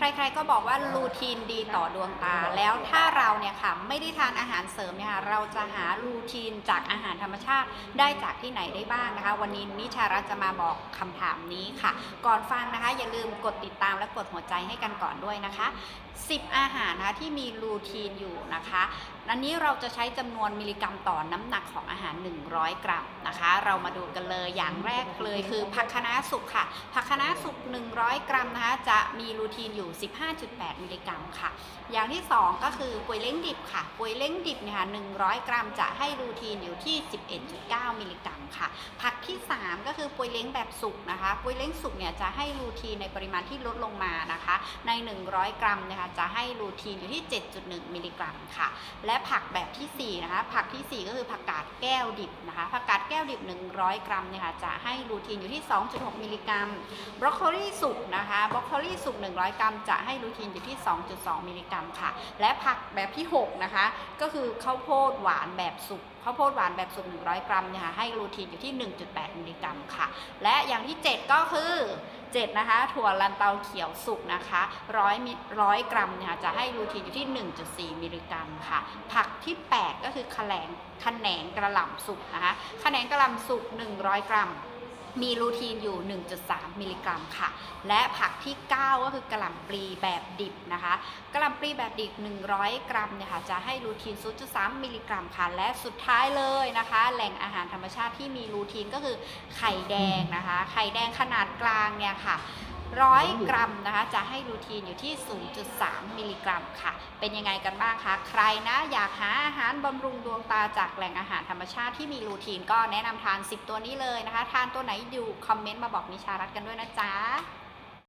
ใครๆก็บอกว่ารูทีนดีต่อดวงตา แล้วถ้าเราเนี่ยค่ะไม่ได้ทานอาหารเสริมเนี่ยค่ะเราจะหารูทีนจากอาหารธรรมชาติได้จากที่ไหนได้บ้างนะคะ วันนี้นิชารัตจะมาบอกคำถามนี้ค่ะ ก่อนฟังนะคะ อย่าลืมกดติดตามและกดหัวใจให้กันก่อนด้วยนะคะ 10 อาหารนะคะที่มีรูทีนอยู่นะคะอันนี้เราจะใช้จำนวนมิลลิกรัมต่อน้ำหนักของอาหาร 100 กรัมนะคะ เรามาดูกันเลยอย่างแรกเลยคือผักคะน้าสุกค่ะผักคะน้าสุก100 กรัมนะคะจะมีรูทีนอยู่15.8 มิลลิกรัมค่ะ อย่างที่ 2 ก็คือก๋วยเล้งดิบค่ะก๋วยเล้งดิบเนี่ยค่ะ 100 กรัมจะให้รูทีนอยู่ที่ 11.9 มิลลิกรัมค่ะ ผักที่ 3 ก็คือก๋วยเล้งแบบสุกนะคะก๋วยเล้งสุกเนี่ยจะให้รูทีนในปริมาณที่ลดลงมานะคะ ใน 100 กรัมนะคะจะให้รูทีนอยู่ที่ 7.1 มิลลิกรัมค่ะ และผักแบบทีสี่4 นะคะ ผักทีสี่ 4 ก็คือผักกาดแก้วดิบนะคะ ผักกาดแก้วดิบ 100 กรัมเนี่ยค่ะจะให้รูทีนอยู่ที่ 2.6 มิลลิกรัม บรอกโคลีสุกนะคะ บรอกโคลีสุก 100 กรัมจะให้รูทีนอยู่ที่ 2.2 มิลลิกรัมค่ะ และผักแบบที่ 6 นะคะ ก็คือข้าวโพดหวานแบบสุกข้าวโพดหวานแบบสุก 100 กรัมเนี่ยค่ะให้รูทีนอยู่ที่ 1.8 มิลลิกรัมค่ะ และอย่างที่ 7 ก็คือ 7 นะคะ ถั่วลันเตาเขียวสุกนะคะ100มิร้อยกรัมเนี่ยค่ะจะให้รูทีนอยู่ที่ 1.4 มิลลิกรัมค่ะ ผักที่ 8 ก็คือแขลงขแขนงกระหล่ำสุกนะคะแขนงกระหล่ำสุก 100 กรัม มีลูทีนอยู่ 1.3 มิลลิกรัมค่ะ และผักที่ 9 ก็คือกระหล่ำปลีแบบดิบนะคะ กระหล่ำปลีแบบดิบ 100 กรัมเนี่ยค่ะจะให้ลูทีน 0.3 มิลลิกรัมค่ะ และสุดท้ายเลยนะคะ แหล่งอาหารธรรมชาติที่มีลูทีนก็คือไข่แดงนะคะ ไข่แดงขนาดกลางเนี่ยค่ะ ร้อยกรัมนะคะ จะให้รูทีนอยู่ที่ 0.3 มิลลิกรัมค่ะ เป็นยังไงกันบ้างคะ ใครนะ อยากหาอาหารบำรุงดวงตาจากแหล่งอาหารธรรมชาติที่มีรูทีนก็แนะนำทาน 10 ตัวนี้เลยนะคะ ทานตัวไหนอยู่ คอมเมนต์มาบอกนิชารัตกันด้วยนะจ๊ะ